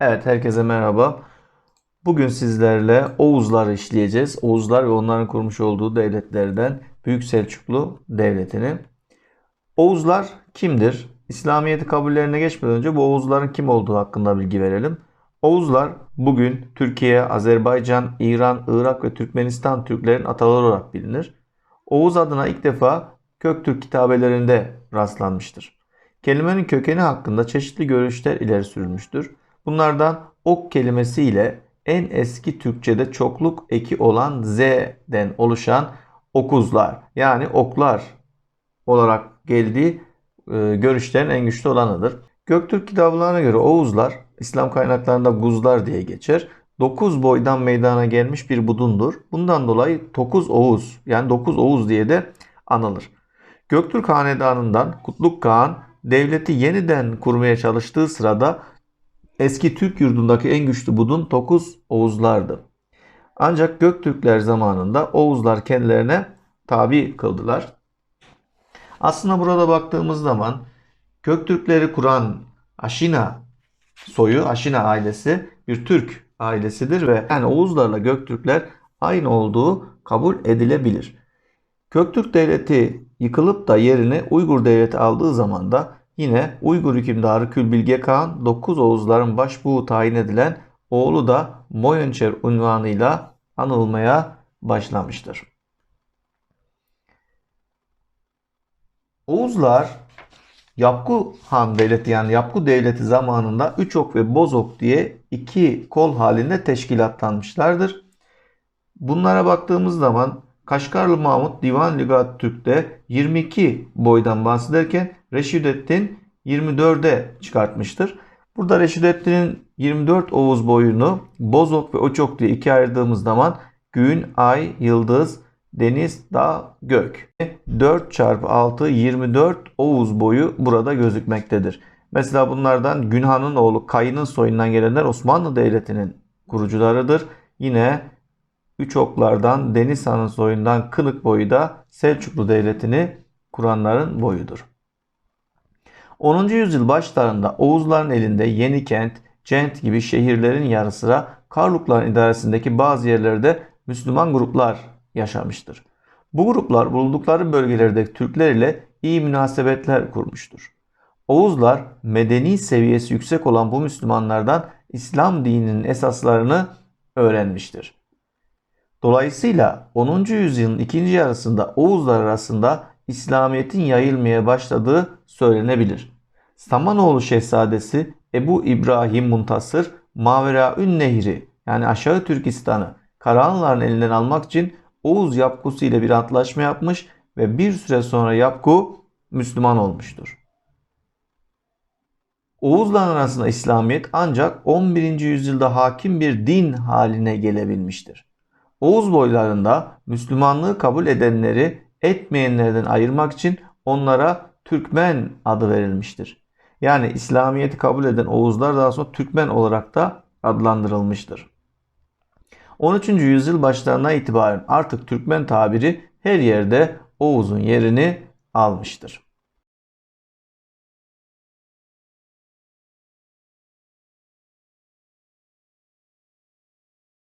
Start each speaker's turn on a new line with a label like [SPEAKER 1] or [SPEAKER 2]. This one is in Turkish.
[SPEAKER 1] Evet, herkese merhaba. Bugün sizlerle Oğuzları işleyeceğiz. Oğuzlar ve onların kurmuş olduğu devletlerden Büyük Selçuklu Devleti'ni. Oğuzlar kimdir? İslamiyet'i kabullerine geçmeden önce bu Oğuzların kim olduğu hakkında bilgi verelim. Oğuzlar bugün Türkiye, Azerbaycan, İran, Irak ve Türkmenistan Türklerin ataları olarak bilinir. Oğuz adına ilk defa Köktürk kitabelerinde rastlanmıştır. Kelimenin kökeni hakkında çeşitli görüşler ileri sürülmüştür. Bunlardan ok kelimesi ile en eski Türkçe'de çokluk eki olan z'den oluşan okuzlar yani oklar olarak geldiği e, görüşlerin en güçlü olanıdır. Göktürk kitaplarına göre Oğuzlar İslam kaynaklarında Guzlar diye geçer. 9 boydan meydana gelmiş bir budundur. Bundan dolayı 9 Oğuz yani 9 Oğuz diye de anılır. Göktürk Hanedanı'ndan Kutluk Kağan devleti yeniden kurmaya çalıştığı sırada eski Türk yurdundaki en güçlü budun 9 Oğuzlardı. Ancak Göktürkler zamanında Oğuzlar kendilerine tabi kıldılar. Aslında burada baktığımız zaman Göktürkleri kuran Aşina soyu, Aşina ailesi bir Türk ailesidir ve yani Oğuzlarla Göktürkler aynı olduğu kabul edilebilir. Göktürk devleti yıkılıp da yerini Uygur devleti aldığı zaman da yine Uygur hükümdarı Külbilge Kağan 9 Oğuzların başbuğu tayin edilen oğlu da Moyonçer unvanıyla anılmaya başlamıştır. Oğuzlar Yapku Han Devleti yani Yapku Devleti zamanında Üçok ve Bozok diye iki kol halinde teşkilatlanmışlardır. Bunlara baktığımız zaman Kaşgarlı Mahmut Divan Ligat Türk'te 22 boydan bahsederken Reşidettin 24'e çıkartmıştır. Burada Reşidettin'in 24 Oğuz boyunu Bozok ve Oçok diye ikiye ayırdığımız zaman gün, ay, yıldız, deniz, dağ, gök. 4 çarpı 6 24 Oğuz boyu burada gözükmektedir. Mesela bunlardan Günhan'ın oğlu Kayın'ın soyundan gelenler Osmanlı Devleti'nin kurucularıdır. Yine Üç oklardan Deniz Han'ın soyundan Kınık boyu da Selçuklu Devleti'ni kuranların boyudur. 10. yüzyıl başlarında Oğuzların elinde Yenikent, Cent gibi şehirlerin yanı sıra Karlukların idaresindeki bazı yerlerde Müslüman gruplar yaşamıştır. Bu gruplar bulundukları bölgelerdeki Türkler ile iyi münasebetler kurmuştur. Oğuzlar medeni seviyesi yüksek olan bu Müslümanlardan İslam dininin esaslarını öğrenmiştir. Dolayısıyla 10. yüzyılın ikinci yarısında Oğuzlar arasında İslamiyet'in yayılmaya başladığı söylenebilir. Samanoğlu Şehzadesi Ebu İbrahim Muntasır Maveraün Nehri yani aşağı Türkistan'ı Karahanlıların elinden almak için Oğuz Yapkusu ile bir antlaşma yapmış ve bir süre sonra Yapku Müslüman olmuştur. Oğuzlar arasında İslamiyet ancak 11. yüzyılda hakim bir din haline gelebilmiştir. Oğuz boylarında Müslümanlığı kabul edenleri etmeyenlerden ayırmak için onlara Türkmen adı verilmiştir. Yani İslamiyet'i kabul eden Oğuzlar daha sonra Türkmen olarak da adlandırılmıştır. 13. yüzyıl başlarına itibaren artık Türkmen tabiri her yerde Oğuz'un yerini almıştır.